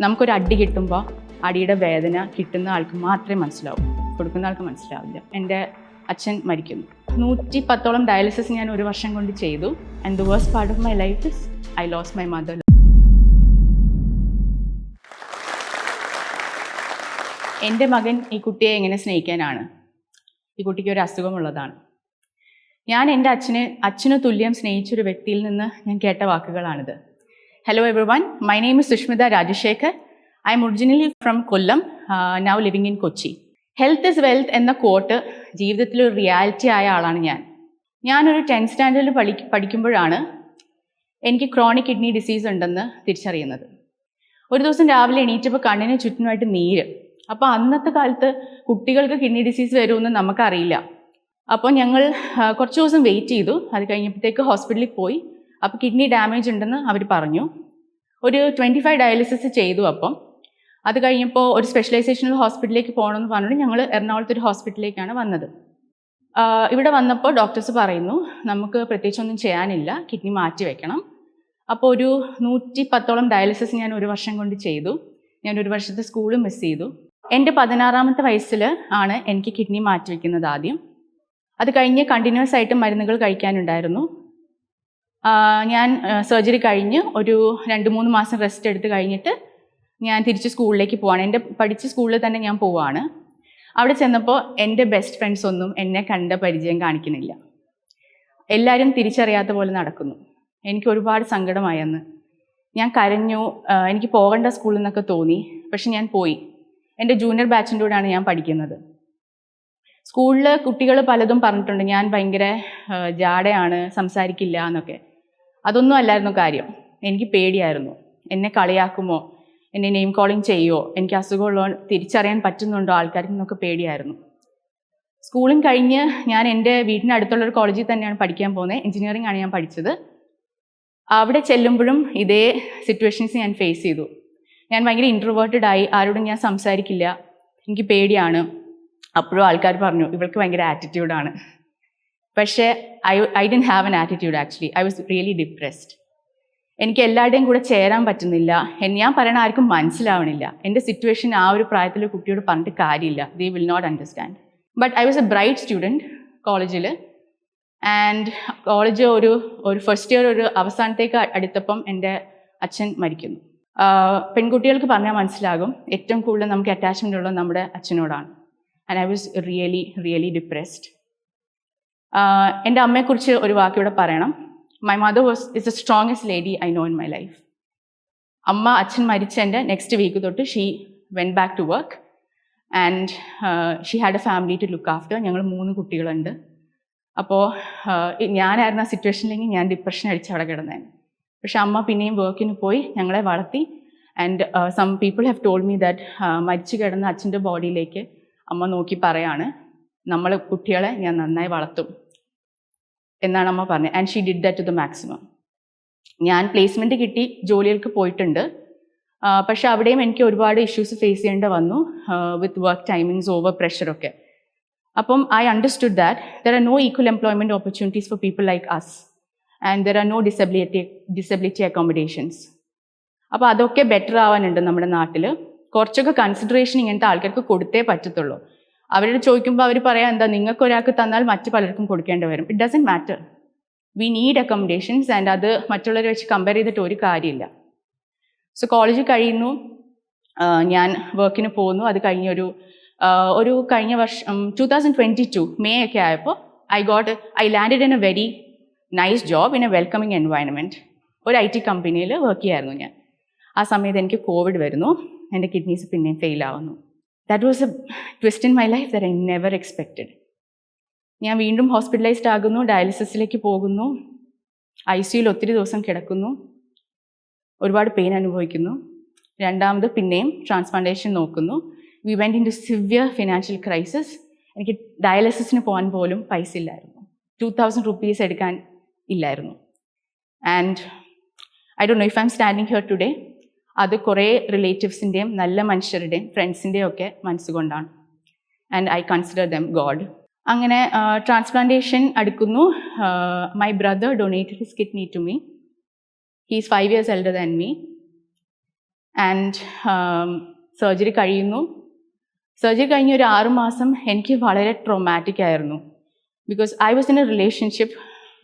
നമുക്കൊരു അടി കിട്ടുമ്പോൾ അടിയുടെ വേദന കിട്ടുന്ന ആൾക്ക് മാത്രമേ മനസ്സിലാവൂ. കൊടുക്കുന്ന ആൾക്ക് മനസ്സിലാവില്ല. എന്റെ അച്ഛൻ മരിക്കുന്നു. നൂറ്റി പത്തോളം ഡയാലിസിസ് ഞാൻ ഒരു വർഷം കൊണ്ട് ചെയ്തു. And the worst part of my life is I lost my mother എന്റെ മകൻ ഈ കുട്ടിയെ എങ്ങനെ സ്നേഹിക്കാനാണ്? ഈ കുട്ടിക്ക് ഒരു അസുഖമുള്ളതാണ്. ഞാൻ എന്റെ അച്ഛനെ അച്ഛന് തുല്യം സ്നേഹിച്ചൊരു വ്യക്തിയിൽ നിന്ന് ഞാൻ കേട്ട വാക്കുകളാണിത്. Hello everyone, my my name Sushmita Rajashekhar. Rajashekhar I originally originally from Kollam now living in Kochi health is wealth എന്ന കോട്ട് ജീവിതത്തിൽ ഒരു റിയാലിറ്റി ആയ ആളാണ് ഞാൻ. ഞാനൊരു ടെൻത്ത് സ്റ്റാൻഡേർഡിൽ പഠി പഠിക്കുമ്പോഴാണ് എനിക്ക് ക്രോണിക് കിഡ്നി ഡിസീസ് ഉണ്ടെന്ന് തിരിച്ചറിയുന്നത്. ഒരു ദിവസം രാവിലെ എണീറ്റപ്പോൾ കണ്ണിന് ചുറ്റിനുമായിട്ട് നീര്. അപ്പോൾ അന്നത്തെ കാലത്ത് കുട്ടികൾക്ക് കിഡ്നി ഡിസീസ് വരുമെന്ന് നമുക്കറിയില്ല. അപ്പോൾ ഞങ്ങൾ കുറച്ച് ദിവസം വെയിറ്റ് ചെയ്തു. അത് കഴിഞ്ഞപ്പോഴത്തേക്ക് ഹോസ്പിറ്റലിൽ പോയി. അപ്പോൾ കിഡ്നി ഡാമേജ് ഉണ്ടെന്ന് അവർ പറഞ്ഞു. ഒരു ട്വന്റി ഫൈവ് ഡയാലിസിസ് ചെയ്തു അപ്പം. അത് കഴിഞ്ഞപ്പോൾ ഒരു സ്പെഷ്യലൈസേഷണൽ ഹോസ്പിറ്റലിലേക്ക് പോകണമെന്ന് പറഞ്ഞിട്ട് ഞങ്ങൾ എറണാകുളത്ത് ഒരു ഹോസ്പിറ്റലിലേക്കാണ് വന്നത്. ഇവിടെ വന്നപ്പോൾ ഡോക്ടേഴ്സ് പറയുന്നു നമുക്ക് പ്രത്യേകിച്ചൊന്നും ചെയ്യാനില്ല കിഡ്നി മാറ്റി വെക്കണം. അപ്പോൾ ഒരു നൂറ്റി പത്തോളം ഡയാലിസിസ് ഞാൻ ഒരു വർഷം കൊണ്ട് ചെയ്തു. ഞാൻ ഒരു വർഷത്തെ സ്കൂൾ മിസ് ചെയ്തു. എന്റെ പതിനാറാമത്തെ വയസ്സിൽ ആണ് എനിക്ക് കിഡ്നി മാറ്റി വയ്ക്കുന്നത് ആദ്യം. അത് കഴിഞ്ഞ് കണ്ടിന്യൂസ് ആയിട്ട് മരുന്നുകൾ കഴിക്കാനുണ്ടായിരുന്നു. ഞാൻ സർജറി കഴിഞ്ഞ് ഒരു രണ്ട് മൂന്ന് മാസം റെസ്റ്റ് എടുത്ത് കഴിഞ്ഞിട്ട് ഞാൻ തിരിച്ച് സ്കൂളിലേക്ക് പോവാണ്. എന്റെ പഠിച്ച സ്കൂളിൽ തന്നെ ഞാൻ പോവാണ്. അവിടെ ചെന്നപ്പോൾ എന്റെ ബെസ്റ്റ് ഫ്രണ്ട്സ് ഒന്നും എന്നെ കണ്ട പരിചയം കാണിക്കുന്നില്ല. എല്ലാവരും തിരിച്ചറിയാത്ത പോലെ നടക്കുന്നു. എനിക്ക് ഒരുപാട് സങ്കടമായി അന്ന്. ഞാൻ കരഞ്ഞു എനിക്ക് പോകേണ്ട സ്കൂളിൽ നിന്നൊക്കെ തോന്നി പക്ഷെ ഞാൻ പോയി. എന്റെ ജൂനിയർ ബാച്ചിന്റെ കൂടെയാണ് ഞാൻ പഠിക്കുന്നത്. സ്കൂളിൽ കുട്ടികൾ പലതും പറഞ്ഞിട്ടുണ്ട്. ഞാൻ ഭയങ്കര ജാടയാണ് സംസാരിക്കില്ല എന്നൊക്കെ. അതൊന്നും അല്ലായിരുന്നു കാര്യം. എനിക്ക് പേടിയായിരുന്നു. എന്നെ കളിയാക്കുമോ? എന്നെ നെയിം കോളിംഗ് ചെയ്യുമോ എനിക്ക് അസുഖമുള്ളോ തിരിച്ചറിയാൻ പറ്റുന്നുണ്ടോ? ആൾക്കാർക്ക് എന്നൊക്കെ പേടിയായിരുന്നു. സ്കൂളും കഴിഞ്ഞ് ഞാൻ എന്റെ വീടിനടുത്തുള്ളൊരു കോളേജിൽ തന്നെയാണ് പഠിക്കാൻ പോകുന്നത് എഞ്ചിനീയറിംഗ് ആണ് ഞാൻ പഠിച്ചത്. അവിടെ ചെല്ലുമ്പോഴും ഇതേ സിറ്റുവേഷൻസ് ഞാൻ ഫേസ് ചെയ്തു. ഞാൻ ഭയങ്കര ഇൻട്രോവേർട്ടഡ് ആയി. ആരോടും ഞാൻ സംസാരിക്കില്ല. എനിക്ക് പേടിയാണ്. അപ്പോഴും ആൾക്കാർ പറഞ്ഞു ഇവൾക്ക് ഭയങ്കര ആറ്റിറ്റ്യൂഡാണ് പക്ഷേ I I don't have an attitude actually I was really depressed എനിക്ക് എല്ലാവരുടെയും കൂടെ ചേരാൻ പറ്റുന്നില്ല. ഞാൻ പറയണ ആർക്കും മനസ്സിലാവണില്ല. എന്റെ സിറ്റുവേഷൻ ആ ഒരു പ്രായത്തിൽ കുട്ടിയോട് പറഞ്ഞിട്ട് കാര്യമില്ല. They will not understand but I was a bright student കോളേജിൽ ആൻഡ് കോളേജ് ഒരു ഒരു ഫസ്റ്റ് ഇയർ ഒരു അവസാനത്തേക്ക് അടുത്തപ്പം എന്റെ അച്ഛൻ മരിക്കുന്നു. പെൺകുട്ടികൾക്ക് പറഞ്ഞാൽ മനസ്സിലാകും. ഏറ്റവും കൂടുതൽ നമുക്ക് അറ്റാച്ച്മെന്റ് ഉള്ളത് നമ്മുടെ അച്ഛനോടാണ്. And I was really really depressed എന്റെ അമ്മയെക്കുറിച്ച് ഒരു വാക്കിവിടെ പറയണം. My mother was is the strongest lady I know in my life അമ്മ അച്ഛൻ മരിച്ചതിന്റെ നെക്സ്റ്റ് വീക്ക് തൊട്ട് she went back to work and she had a family to look after ഞങ്ങൾ മൂന്ന് കുട്ടികളുണ്ട്. അപ്പോൾ ഞാനായിരുന്ന ആ സിറ്റുവേഷനിലെങ്കിൽ ഞാൻ ഡിപ്രഷൻ അടിച്ച് അവിടെ കിടന്നേനെ. പക്ഷെ അമ്മ പിന്നെയും വർക്കിന് പോയി ഞങ്ങളെ വളർത്തി. And some people have told me that മരിച്ചു കിടന്ന അച്ഛന്റെ ബോഡിയിലേക്ക് അമ്മ നോക്കി പറയാണ്. നമ്മൾ കുട്ടികളെ ഞാൻ നന്നായി വളർത്തും എന്നാണ് അമ്മ പറഞ്ഞത്. And she did that to the maximum ഞാൻ പ്ലേസ്മെന്റ് കിട്ടി ജോലികൾക്ക് പോയിട്ടുണ്ട്. പക്ഷെ അവിടെയും എനിക്ക് ഒരുപാട് ഇഷ്യൂസ് ഫേസ് ചെയ്യേണ്ടി വന്നു വിത്ത് വർക്ക് ടൈമിങ്സ് ഓവർ പ്രഷറൊക്കെ അപ്പം I understood that there are no equal employment opportunities for people like us and there are no disability disability accommodations അപ്പോൾ അതൊക്കെ ബെറ്റർ ആവാനുണ്ട് നമ്മുടെ നാട്ടിൽ കുറച്ചൊക്കെ കൺസിഡറേഷൻ ഇങ്ങനത്തെ ആൾക്കാർക്ക് കൊടുത്തേ പറ്റത്തുള്ളൂ. അവരോട് ചോദിക്കുമ്പോൾ അവർ പറയാം എന്താ നിങ്ങൾക്ക് ഒരാൾക്ക് തന്നാൽ മറ്റു പലർക്കും കൊടുക്കേണ്ടി വരും. It doesn't matter we need accommodations and അത് മറ്റുള്ളവരെ വെച്ച് കമ്പയർ ചെയ്തിട്ട് ഒരു കാര്യമില്ല. സോ കോളേജ് കഴിയുന്നു. ഞാൻ വർക്കിന് പോകുന്നു. അത് കഴിഞ്ഞൊരു ഒരു കഴിഞ്ഞ വർഷം two thousand twenty two May ഒക്കെ ആയപ്പോൾ I got I landed in a very nice job in a welcoming environment ഒരു ഐ ടി കമ്പനിയിൽ വർക്ക് ചെയ്യായിരുന്നു ഞാൻ. ആ സമയത്ത് എനിക്ക് കോവിഡ് വരുന്നു. എന്റെ കിഡ്നീസ് പിന്നെയും ഫെയിൽ ആവുന്നു. That was a twist in my life that I never expected ഞാൻ വീണ്ടും ഹോസ്പിറ്റലൈസ്ഡ് ആകുന്നു ഡയാലിസിസിലേക്ക് പോകുന്നു ഐ സിയിൽ ഒത്തിരി ദിവസം കിടക്കുന്നു ഒരുപാട് പെയിൻ അനുഭവിക്കുന്നു. രണ്ടാമത് പിന്നെയും ട്രാൻസ്പ്ലാന്റേഷൻ നോക്കുന്നു. We went into severe financial crisis എനിക്ക് ഡയാലിസിസിന് പോകാൻ പോലും പൈസ ഇല്ലായിരുന്നു. ടു തൗസൻഡ് റുപ്പീസ് എടുക്കാൻ ഇല്ലായിരുന്നു. And I Dr know if I am standing here today അത് കുറേ റിലേറ്റീവ്സിന്റെയും നല്ല മനുഷ്യരുടെയും ഫ്രണ്ട്സിന്റെയും ഒക്കെ മനസ്സുകൊണ്ടാണ്. And I consider them god അങ്ങനെ ട്രാൻസ്പ്ലാന്റേഷൻ അടുക്കുന്നു. My brother donated his kidney to me he's five years elder than me and surgery കഴിയുന്നു. സർജറി കഴിഞ്ഞ ഒരു ആറുമാസം എനിക്ക് വളരെ ട്രോമാറ്റിക് ആയിരുന്നു. Because I was in a relationship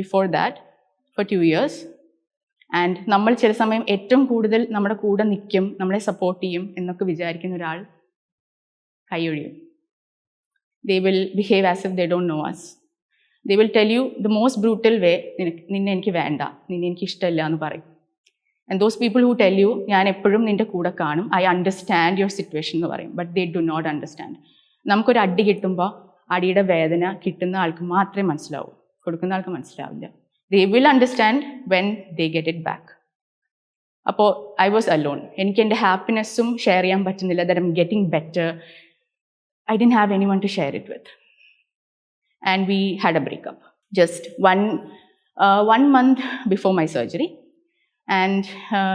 before that for two years and നമ്മൾ ചില സമയം ഏറ്റവും കൂടുതൽ നമ്മുടെ കൂടെ നിൽക്കും നമ്മളെ സപ്പോർട്ട് ചെയ്യും എന്നൊക്കെ വിചാരിക്കുന്ന ഒരാൾ കൈയൊഴിയും. They will behave as if they don't know us they will tell you the most brutal way നിനക്ക് നിന്നെ എനിക്ക് വേണ്ട നിന്നെ എനിക്ക് ഇഷ്ടമില്ല എന്ന് പറയും. And those people who tell you ഞാൻ എപ്പോഴും നിന്റെ കൂടെ കാണും ഐ അണ്ടർസ്റ്റാൻഡ് യുവർ സിറ്റുവേഷൻ എന്ന് പറയും. But they do not understand നമുക്കൊരു അടി കിട്ടുമ്പോൾ അടിയുടെ വേദന കിട്ടുന്ന ആൾക്ക് മാത്രമേ മനസ്സിലാവൂ. കൊടുക്കുന്ന ആൾക്ക് മനസ്സിലാവില്ല. They will understand when they get it back അപ്പോൾ ഐ വാസ് അലോൺ എനിക്ക് എന്റെ ഹാപ്പിനെസ്സും ഷെയർ ചെയ്യാൻ പറ്റുന്നില്ല. That am getting better I'd have anyone to share it with and we had a breakup just one one month before my surgery and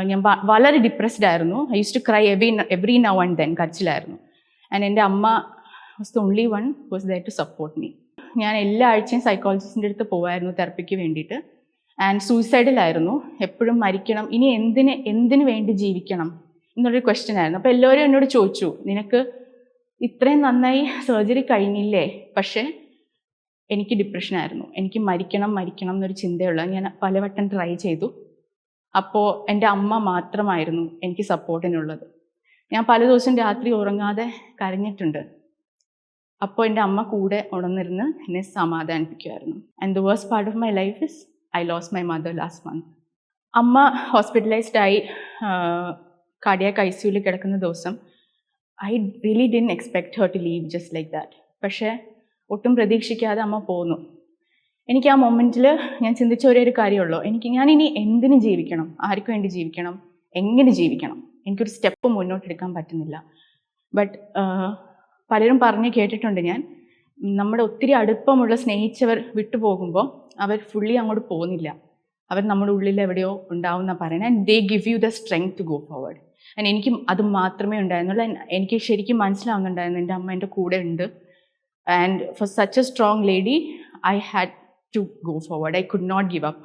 ഞാൻ വ- വളരെ depressed ആയിരുന്നു. I use to cry every every now and then കരച്ചിലായിരുന്നു. And എന്റെ അമ്മ was the only one was there to support me ഞാൻ എല്ലാ ആഴ്ചയും സൈക്കോളജിസ്റ്റിന്റെ അടുത്ത് പോവായിരുന്നു തെറപ്പിക്ക് വേണ്ടിയിട്ട്. ആൻഡ് സൂയിസൈഡിലായിരുന്നു എപ്പോഴും മരിക്കണം. ഇനി എന്തിന് എന്തിനു വേണ്ടി ജീവിക്കണം എന്നുള്ളൊരു ക്വസ്റ്റ്യൻ ആയിരുന്നു. അപ്പോൾ എല്ലാവരും എന്നോട് ചോദിച്ചു നിനക്ക് ഇത്രയും നന്നായി സർജറി കഴിഞ്ഞില്ലേ? പക്ഷേ എനിക്ക് ഡിപ്രഷനായിരുന്നു എനിക്ക് മരിക്കണം മരിക്കണം എന്നൊരു ചിന്തയുള്ള ഞാൻ പലവട്ടം ട്രൈ ചെയ്തു. അപ്പോൾ എന്റെ അമ്മ മാത്രമായിരുന്നു എനിക്ക് സപ്പോർട്ടിനുള്ളത് ഞാൻ പല ദിവസം രാത്രി ഉറങ്ങാതെ കരഞ്ഞിട്ടുണ്ട്. അപ്പോൾ എന്റെ അമ്മ കൂടെ ഉണർന്നിരുന്ന് എന്നെ സമാധാനിപ്പിക്കുമായിരുന്നു and the worst part of my life is I lost my mother last month അമ്മ ഹോസ്പിറ്റലൈസ്ഡ് ആയി കാർഡിയാക്ക് ഐ സിയുവിൽ കിടക്കുന്ന ദിവസം I really didn't expect her to leave just like that പക്ഷേ ഒട്ടും പ്രതീക്ഷിക്കാതെ അമ്മ പോന്നു. എനിക്ക് ആ മൊമെന്റിൽ ഞാൻ ചിന്തിച്ച ഒരേ ഒരു കാര്യമുള്ളൂ. എനിക്ക് ഞാൻ ഇനി എന്തിനു ജീവിക്കണം? ആർക്കു വേണ്ടി ജീവിക്കണം? എങ്ങനെ ജീവിക്കണം? എനിക്കൊരു സ്റ്റെപ്പ് മുന്നോട്ടെടുക്കാൻ പറ്റുന്നില്ല. ബട്ട് പലരും പറഞ്ഞ് കേട്ടിട്ടുണ്ട് ഞാൻ. നമ്മുടെ ഒത്തിരി അടുപ്പമുള്ള സ്നേഹിച്ചവർ വിട്ടുപോകുമ്പോൾ അവർ ഫുള്ളി അങ്ങോട്ട് പോകുന്നില്ല. അവർ നമ്മുടെ ഉള്ളിൽ എവിടെയോ ഉണ്ടാവും എന്നാണ് പറയുന്നത്. And they give you the strength to go forward and എനിക്ക് അത് മാത്രമേ ഉണ്ടായിരുന്നുള്ളൂ. എനിക്ക് ശരിക്കും മനസ്സിലാവുന്നുണ്ടായിരുന്നു. എന്റെ അമ്മ എന്റെ കൂടെ ഉണ്ട്. And for such a strong lady I had to go forward I could not give up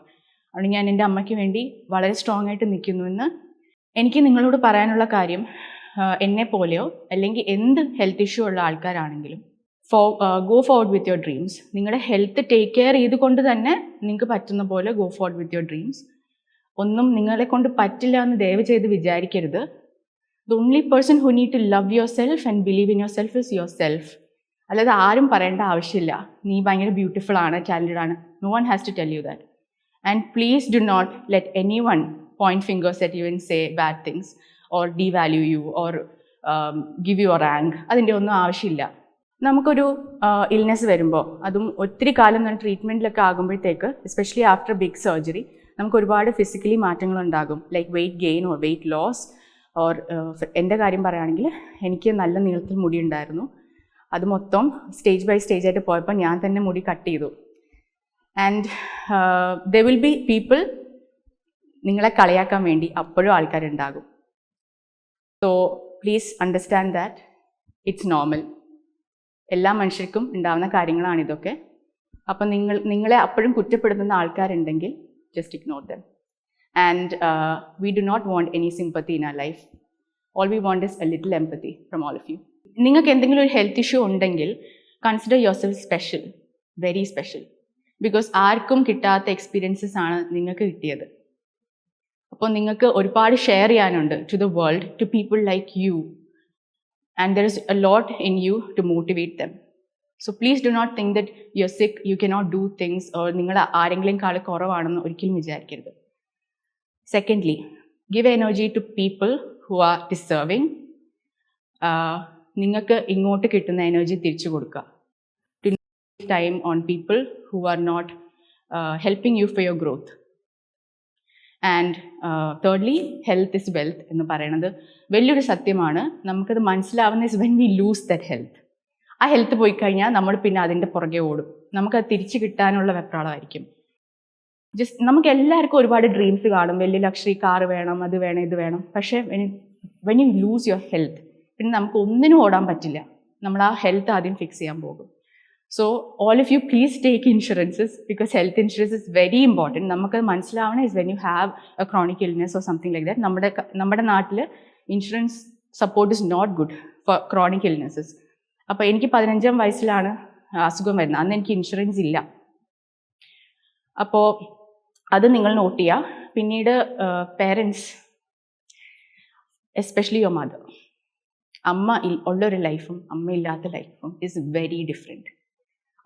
അതുകൊണ്ട് ഞാൻ എന്റെ അമ്മയ്ക്ക് വേണ്ടി വളരെ സ്ട്രോങ് ആയിട്ട് നിൽക്കുന്നു നിൽക്കുന്നുവെന്ന് എനിക്ക് നിങ്ങളോട് പറയാനുള്ള കാര്യം എന്നെ പോലെയോ അല്ലെങ്കിൽ എന്ത് ഹെൽത്ത് ഇഷ്യൂ ഉള്ള ആൾക്കാരാണെങ്കിലും for go forward with your dreams നിങ്ങളുടെ ഹെൽത്ത് ടേക്ക് കെയർ ചെയ്തുകൊണ്ട് തന്നെ നിങ്ങൾക്ക് പറ്റുന്ന പോലെ go forward with your dreams ഒന്നും നിങ്ങളെ കൊണ്ട് പറ്റില്ല എന്ന് ദയവ് ചെയ്ത് വിചാരിക്കരുത്. The only person who need to love yourself and believe in yourself is yourself അല്ലാതെ ആരും പറയേണ്ട ആവശ്യമില്ല. നീ ഭയങ്കര ബ്യൂട്ടിഫുൾ ആണ് ടാലന്റഡ് ആണ്. No one has to tell you that and please do not let anyone point fingers at you in say bad things or devalue you or give you rank അതിന്റെ ഒന്നും ആവശ്യമില്ല. നമുക്കൊരു ഇൽനെസ് വരുമ്പോൾ അതും ഒത്തിരി കാലം തന്നെ ട്രീറ്റ്മെന്റിലൊക്കെ ആകുമ്പോഴത്തേക്ക് എസ്പെഷ്യലി ആഫ്റ്റർ ബിഗ് സർജറി നമുക്ക് ഒരുപാട് physically മാറ്റങ്ങളുണ്ടാകും like weight gain or weight loss or എന്റെ കാര്യം പറയുകയാണെങ്കിൽ എനിക്ക് നല്ല നീളത്തിൽ മുടി ഉണ്ടായിരുന്നു. അത് മൊത്തം സ്റ്റേജ് ബൈ സ്റ്റേജ് ആയിട്ട് പോയപ്പോൾ ഞാൻ തന്നെ മുടി കട്ട് ചെയ്തു. And there will be people നിങ്ങളെ കളിയാക്കാൻ വേണ്ടി അപ്പോഴും ആൾക്കാരുണ്ടാകും. So please understand that it's normal എല്ലാ മനുഷ്യർക്കും ഉണ്ടാവുന്ന കാര്യങ്ങളാണ് ഇതൊക്കെ. അപ്പം നിങ്ങൾ നിങ്ങളെ അപ്പോഴും കുറ്റപ്പെടുത്തുന്ന ആൾക്കാരുണ്ടെങ്കിൽ just ignore them and we do not want any sympathy in our life all we want is a little empathy from all of you നിങ്ങൾക്ക് എന്തെങ്കിലും ഒരു ഹെൽത്ത് ഇഷ്യൂ ഉണ്ടെങ്കിൽ consider yourself special very special because ആർക്കും കിട്ടാത്ത experiences ആണ് നിങ്ങൾക്ക് കിട്ടിയത്. അപ്പോൾ നിങ്ങൾക്ക് ഒരുപാട് ഷെയർ ചെയ്യാനുണ്ട് to the world to people like you and there is a lot in you to motivate them so please do not think that you are sick you cannot do things or നിങ്ങൾ ആരെങ്കിലും കാൾ കുറവാണെന്ന് ഒരിക്കലും വിചാരിക്കരുത്. Secondly give energy to people who are deserving നിങ്ങൾക്ക് ഇങ്ങോട്ട് കിട്ടുന്ന energy തിരിച്ചു കൊടുക്കുക. To time on people who are not helping you for your growth and thirdly health is wealth എന്ന് പറയുന്നത് വലിയൊരു സത്യമാണ്. നമുക്കത് മനസ്സിലാവുന്ന is when we lose that health ആ ഹെൽത്ത് പോയി കഴിഞ്ഞാൽ നമ്മൾ പിന്നെ അതിന്റെ പുറകെ ഓടും. നമുക്കത് തിരിച്ചു കിട്ടാനുള്ള വെപ്രാളമായിരിക്കും. ജസ്റ്റ് നമുക്ക് എല്ലാവർക്കും ഒരുപാട് ഡ്രീംസ് കാണും. വലിയ ലക്ഷറി കാർ വേണം അത് വേണം ഇത് വേണം. പക്ഷേ when you lose your health പിന്നെ നമുക്ക് ഒന്നിനും ഓടാൻ പറ്റില്ല. നമ്മൾ ആ ഹെൽത്ത് ആദ്യം ഫിക്സ് ചെയ്യാൻ പോകും. So all if you please take insurances because health insurance is very important നമുക്ക് മനസ്സിലാവണം is when you have a chronic illness or something like that നമ്മുടെ നമ്മുടെ നാട്ടിൽ insurance support is not good for chronic illnesses അപ്പോൾ എനിക്ക് പതിനഞ്ചാം വയസ്സിലാണ് അസുഖം വരുന്നത്. അന്ന് എനിക്ക് ഇൻഷുറൻസ് ഇല്ല. അപ്പോൾ അത് നിങ്ങൾ നോട്ട് ചെയ്യുക പിന്നീട് പേരൻസ് എസ്പെഷ്യലി യുവർ മദർ അമ്മ ഉള്ളൊരു ലൈഫും അമ്മ ഇല്ലാത്ത ലൈഫും ഇസ് വെരി ഡിഫറെന്റ്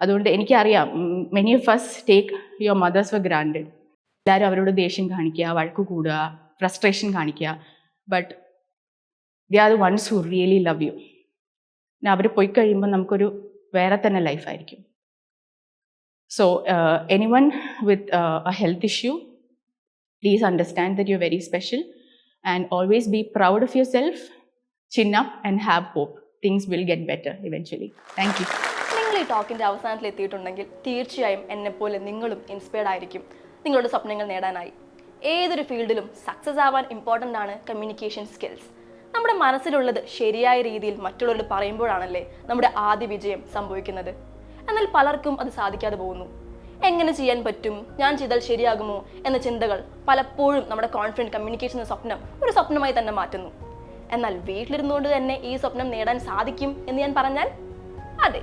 അതുകൊണ്ട് എനിക്കറിയാം many of us take your mothers for granted എല്ലാവരും അവരോട് ദേഷ്യം കാണിക്കുക വഴക്ക് കൂടുക ഫ്രസ്ട്രേഷൻ കാണിക്കുക. But they are the ones who really love you പിന്നെ അവർ പോയി കഴിയുമ്പോൾ നമുക്കൊരു വേറെ തന്നെ ലൈഫായിരിക്കും so anyone with a health issue please understand that you very special and always be proud of yourself chin up and have hope things will get better eventually thank you നിങ്ങൾ ഈ ടോക്കിന്റെ അവസാനത്തിൽ എത്തിയിട്ടുണ്ടെങ്കിൽ തീർച്ചയായും എന്നെപ്പോലെ നിങ്ങളും ഇൻസ്പയർഡ് ആയിരിക്കും. നിങ്ങളുടെ സ്വപ്നങ്ങൾ നേടാനായി. ഏതൊരു ഫീൽഡിലും സക്സസ് ആവാൻ ഇമ്പോർട്ടന്റ് ആണ് കമ്മ്യൂണിക്കേഷൻ സ്കിൽസ് നമ്മുടെ മനസ്സിലുള്ളത് ശരിയായ രീതിയിൽ മറ്റുള്ളവരോട് പറയുമ്പോഴാണല്ലേ നമ്മുടെ ആദ്യ വിജയം സംഭവിക്കുന്നത്. എന്നാൽ പലർക്കും അത് സാധിക്കാതെ പോകുന്നു. എങ്ങനെ ചെയ്യാൻ പറ്റും? ഞാൻ ചെയ്താൽ ശരിയാകുമോ? എന്ന ചിന്തകൾ പലപ്പോഴും നമ്മുടെ കോൺഫിഡന്റ് കമ്മ്യൂണിക്കേഷൻ എന്ന സ്വപ്നം ഒരു സ്വപ്നമായി തന്നെ മാറ്റുന്നു. എന്നാൽ വീട്ടിലിരുന്നുകൊണ്ട് തന്നെ ഈ സ്വപ്നം നേടാൻ സാധിക്കും എന്ന് ഞാൻ പറഞ്ഞാൽ അതെ.